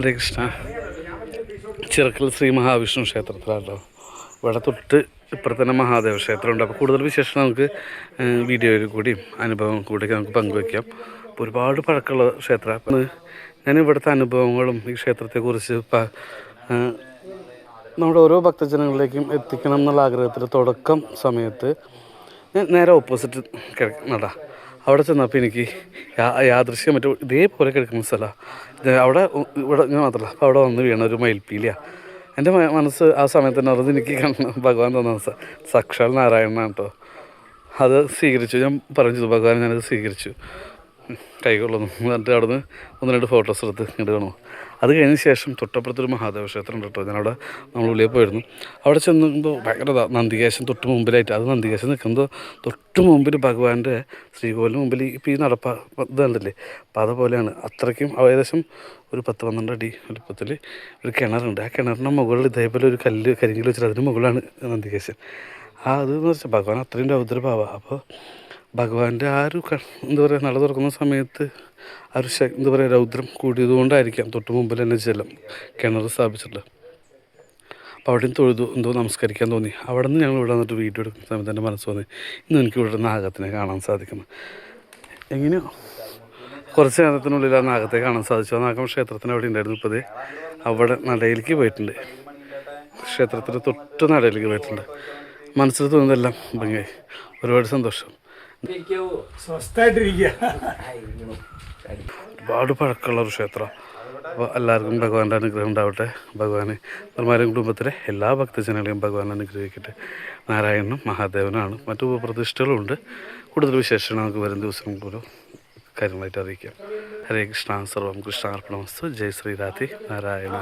ഹരേ കൃഷ്ണ. ചിറക്കൽ ശ്രീ മഹാവിഷ്ണു ക്ഷേത്രത്തിലാണല്ലോ ഇവിടെ തൊട്ട് ഇപ്പുറത്തെ തന്നെ മഹാദേവ ക്ഷേത്രമുണ്ട്. അപ്പോൾ കൂടുതൽ വിശേഷം നമുക്ക് വീഡിയോയിൽ കൂടിയും അനുഭവം കൂടിയൊക്കെ നമുക്ക് പങ്കുവയ്ക്കാം അപ്പോൾ ഒരുപാട് പഴക്കമുള്ള ക്ഷേത്രം. അപ്പം ഞാൻ ഇവിടുത്തെ അനുഭവങ്ങളും ഈ ക്ഷേത്രത്തെക്കുറിച്ച് നമ്മുടെ ഓരോ ഭക്തജനങ്ങളിലേക്കും എത്തിക്കണം എന്നുള്ള ആഗ്രഹത്തിൽ തുടക്കം സമയത്ത് ഞാൻ നേരെ ഓപ്പോസിറ്റ് കിടക്കുന്നതാ അവിടെ ചെന്നപ്പോൾ എനിക്ക് യാദൃശ്യം മറ്റു ഇതേപോലെ കിടക്കുന്ന സ്ഥലമാണ് അവിടെ ഇവിടെ ഞാൻ മാത്രമല്ല അപ്പോൾ അവിടെ വന്ന് വീണ ഒരു മയിൽപ്പീലിയാണ് എന്റെ മനസ്സ് ആ സമയത്ത് തന്നെ അറിഞ്ഞ് എനിക്ക് കാണുന്ന ഭഗവാൻ തന്ന സാക്ഷാൽ നാരായണനാണ് കേട്ടോ അത് സ്വീകരിച്ചു. ഞാൻ പറഞ്ഞു ഭഗവാൻ ഞാനത് സ്വീകരിച്ചു. കൈകൊള്ളുന്നു. എന്നിട്ട് അവിടുന്ന് ഒന്ന് രണ്ട് ഫോട്ടോസ് എടുത്ത് ഇങ്ങോട്ട് കാണുമോ അത് കഴിഞ്ഞ ശേഷം തൊട്ടപ്പുറത്തൊരു മഹാദേവ ക്ഷേത്രം ഉണ്ട് കേട്ടോ. ഞാനവിടെ നമ്മൾ ഉള്ളിൽ പോയിരുന്നു. അവിടെ ചെന്നുമ്പോൾ ഭയങ്കര നന്ദികേശം തൊട്ട് മുമ്പിലായിട്ട് അത് നന്ദികേശം നിൽക്കുന്നത് തൊട്ട് മുമ്പിൽ ഭഗവാന്റെ ശ്രീകോവിലിന് മുമ്പിൽ ഇപ്പോൾ ഈ നടപ്പ ഇതുണ്ടല്ലേ? അപ്പോൾ അതുപോലെയാണ്. അത്രയ്ക്കും ഏകദേശം ഒരു പത്ത് പന്ത്രണ്ട് അടി വലുപ്പത്തിൽ ഒരു കിണറുണ്ട്. ആ കിണറിന്റെ മുകളിൽ ഇതേപോലെ ഒരു കല്ല് കരിങ്കൽ വെച്ചിട്ട് അതിന് മുകളിലാണ് നന്ദികേശൻ. ആ അത് എന്ന് വെച്ചാൽ ഭഗവാൻ അത്രയും രൗദ്രഭാവ. അപ്പോൾ ഭഗവാന്റെ ആ ഒരു എന്താ പറയുക നട തുറക്കുന്ന സമയത്ത് ആ ഒരു എന്താ പറയുക രൗദ്രം കൂടിയതുകൊണ്ടായിരിക്കാം തൊട്ട് മുമ്പിൽ തന്നെ ജലം കിണർ സ്ഥാപിച്ചിട്ടുള്ളത്. അപ്പോൾ അവിടെയും തൊഴുതു എന്തോ നമസ്കരിക്കാൻ തോന്നി. അവിടെ നിന്ന് ഞങ്ങൾ ഇവിടെ വന്നിട്ട് വീഡിയോ എടുക്കുന്ന സമയത്ത് എന്റെ മനസ്സ് തോന്നി ഇന്ന് എനിക്ക് ഇവിടെ നാഗത്തിനെ കാണാൻ സാധിക്കുന്നു. എങ്ങനെയോ കുറച്ച് നേരത്തിനുള്ളിൽ ആ നാഗത്തെ കാണാൻ സാധിച്ചു. ആ നാഗം ക്ഷേത്രത്തിന് അവിടെ ഉണ്ടായിരുന്നു ഇപ്പോൾ അവിടെ നടയിലേക്ക് പോയിട്ടുണ്ട്. ക്ഷേത്രത്തിന്റെ തൊട്ട് നടയിലേക്ക് പോയിട്ടുണ്ട്. മനസ്സിൽ തോന്നുന്നതെല്ലാം ഭംഗി ഒരുപാട് സന്തോഷം. ഒരുപാട് പഴക്കമുള്ള ഒരു ക്ഷേത്രം. അപ്പോൾ എല്ലാവർക്കും ഭഗവാന്റെ അനുഗ്രഹം ഉണ്ടാവട്ടെ. ഭഗവാനെ നിർമ്മാരം കുടുംബത്തിലെ എല്ലാ ഭക്തജനങ്ങളെയും ഭഗവാൻ അനുഗ്രഹിക്കട്ടെ. നാരായണനും മഹാദേവനാണ് മറ്റു ഉപപ്രതിഷ്ഠകളുണ്ട്. കൂടുതൽ വിശേഷങ്ങൾ നമുക്ക് വരും ദിവസം പോലും കാര്യങ്ങളായിട്ട് അറിയിക്കാം. ഹരേ കൃഷ്ണ സർവം കൃഷ്ണാർപ്പണമസ്തു. ജയ് ശ്രീരാധി. നാരായണ.